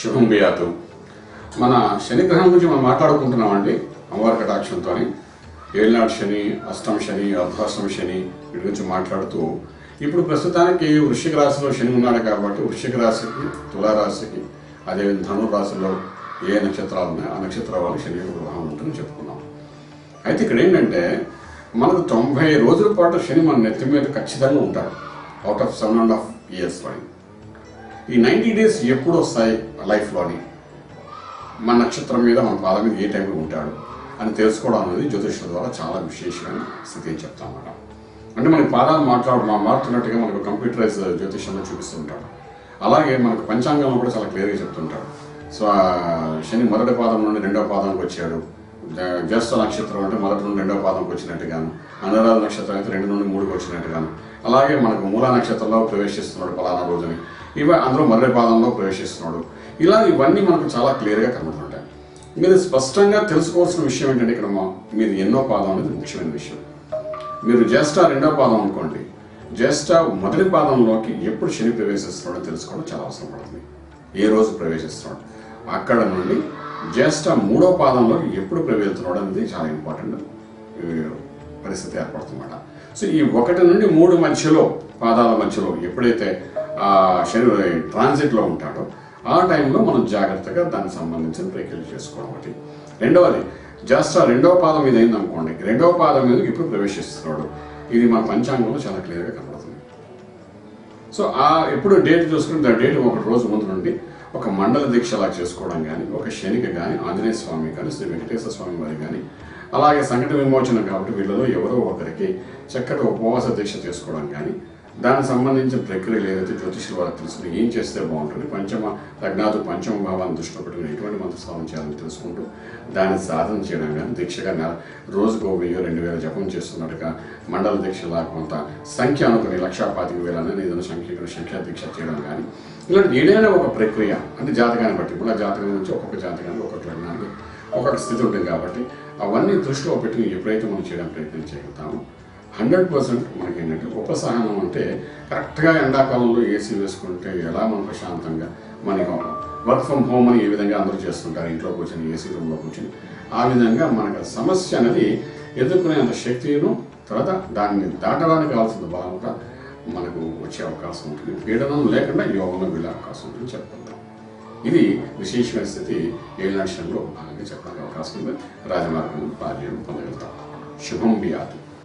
శుభం బియాతు మన శని గ్రహం గురించి మనం మాట్లాడుకుంటున్నామండి అమ్మవారి కటాక్షంతో ఏళ్ళనాడు శని అష్టం శని అర్ధాష్టం శని వీటి గురించి మాట్లాడుతూ ఇప్పుడు ప్రస్తుతానికి వృశ్చిక రాశిలో శని ఉన్నాడు కాబట్టి వృశ్చిక రాశికి తులారాశికి అదే ధను రాశిలో ఏ నక్షత్రాలు ఉన్నాయో ఆ నక్షత్రాల వాళ్ళు శని యొక్క ఉంటుందని చెప్పుకున్నాం. అయితే ఇక్కడ ఏంటంటే మనకు తొంభై రోజుల పాటు శని మన నెత్తి మీద ఖచ్చితంగా ఉంటాడు. Out of seven and half years వాడి ఈ నైంటీ డేస్ ఎప్పుడు వస్తాయి లైఫ్లోని? మన నక్షత్రం మీద మన పాద మీద ఏ టైంలో ఉంటాడు? అని తెలుసుకోవడం అనేది జ్యోతిష్యుల ద్వారా చాలా విశేషమైన స్థితి అని చెప్తాం అన్నమాట. అంటే మనకి పాదాలు మాట్లాడు మా మారుతున్నట్టుగా మనకు కంప్యూటరైజ్ జ్యోతిష్యంలో చూపిస్తుంటాడు. అలాగే మనకు పంచాంగంలో కూడా చాలా క్లియర్గా చెప్తుంటాడు. సో శని మొదటి పాదం నుండి రెండవ పాదానికి వచ్చాడు. జ్యేష్ఠ నక్షత్రం అంటే మొదటి నుండి రెండవ పాదంకి వచ్చినట్టుగాను అనురాధ నక్షత్రం అయితే రెండు నుండి మూడుకి వచ్చినట్టుగాను. అలాగే మనకు మూలా నక్షత్రంలో ప్రవేశిస్తున్నాడు పలానా రోజుని. ఇవి అందులో మొదటి పాదంలో ప్రవేశిస్తున్నాడు. ఇలా ఇవన్నీ మనకు చాలా క్లియర్గా కనబడుతుంటాయి. మీరు స్పష్టంగా తెలుసుకోవాల్సిన విషయం ఏంటంటే ఇక్కడ మా- మీరు ఎన్నో పాదం అనేది ముఖ్యమైన విషయం. మీరు జ్యేష్ఠ రెండో పాదం అనుకోండి. జ్యేష్ఠ మొదటి పాదంలోకి ఎప్పుడు శని ప్రవేశిస్తున్నాడో తెలుసుకోవడం చాలా అవసరం పడుతుంది. ఏ రోజు ప్రవేశిస్తున్నాడు? అక్కడ నుండి జ్యేష్ఠ మూడో పాదంలో ఎప్పుడు ప్రవేశిస్తున్నాడు అనేది చాలా ఇంపార్టెంట్ పరిస్థితి ఏర్పడుతుందన్నమాట. సో ఈ ఒకటి నుండి మూడు మధ్యలో పాదాల మధ్యలో ఎప్పుడైతే ఆ శని ట్రాన్సిట్లో ఉంటాడో ఆ టైంలో మనం జాగ్రత్తగా దానికి సంబంధించిన ప్రక్రియలు చేసుకోవడం ఒకటి రెండవది జస్ట్ రెండవ పాదం మీద అయింది అనుకోండి రెండవ పాదం మీద ఇప్పుడు ప్రవేశిస్తున్నాడు. ఇది మన పంచాంగంలో చాలా క్లియర్గా కనబడుతుంది. సో ఆ ఎప్పుడు డేట్ చూసుకుంటే డేట్ ఒక రోజు ముందు నుండి ఒక మండల దీక్షలా చేసుకోవడం కానీ ఒక శనిక కానీ ఆంజనేయ స్వామి కానీ శ్రీ వెంకటేశ్వర స్వామి వారి కానీ అలాగే సంకట విమోచనం కాబట్టి వీళ్ళలో ఎవరో ఒకరికి చక్కటి ఉపవాస దీక్ష చేసుకోవడం కానీ దానికి సంబంధించిన ప్రక్రియలు ఏదైతే జ్యోతిష్యుల వాళ్ళకి తెలుసుకుని ఏం చేస్తే బాగుంటుంది? పంచమ లగ్నాదు పంచమ భావాన్ని దృష్టిలో పెట్టుకుని ఎటువంటి మంత్రస్నానం చేయాలని తెలుసుకుంటూ దాన్ని సాధన చేయడం కానీ దీక్షగా నెల రోజుకు ఓ వెయ్యి రెండు వేల జపం చేస్తున్నట్టుగా మండల దీక్షలా కొంత సంఖ్య అనుకుని లక్షా పాతిక వేలు అనేది ఏదైనా సంఖ్య సంఖ్యా దీక్ష చేయడం కానీ ఇలాంటి ఏదైనా ఒక ప్రక్రియ అంటే జాతకాన్ని బట్టి ఇప్పుడు ఆ జాతకం నుంచి ఒక్కొక్క జాతకానికి ఒక్కొక్క లగ్నానికి ఒక్కొక్క స్థితి ఉంటుంది కాబట్టి అవన్నీ దృష్టిలో పెట్టుకుని ఎప్పుడైతే మనం చేయడం ప్రయత్నం చేయగలుగుతామో హండ్రెడ్ పర్సెంట్ మనకి ఏంటంటే ఉపసహనం అంటే కరెక్ట్గా ఎండాకాలంలో ఏసీ వేసుకుంటే ఎలా మనం ప్రశాంతంగా మనకి వర్క్ ఫ్రమ్ హోమ్ అని ఏ విధంగా అందరూ చేస్తుంటారు? ఇంట్లో కూర్చొని ఏసీ రూమ్లో కూర్చొని. ఆ విధంగా మనకు సమస్య అనేది ఎదుర్కొనేంత శక్తిను తర్వాత దాన్ని దాటడానికి కావాల్సిన బలం కూడా మనకు వచ్చే అవకాశం ఉంటుంది. పీడనం లేకుండా యోగంలో వెళ్ళే అవకాశం ఉంటుంది చెప్పుకుందాం ఇది విశేషమైన స్థితి ఏళ్ళనాశనంలో భాగంగా చెప్పడానికి అవకాశం ఉంది. రాజమార్గం బాల్యం పొందగలుగుతాం. శుభం బియాదు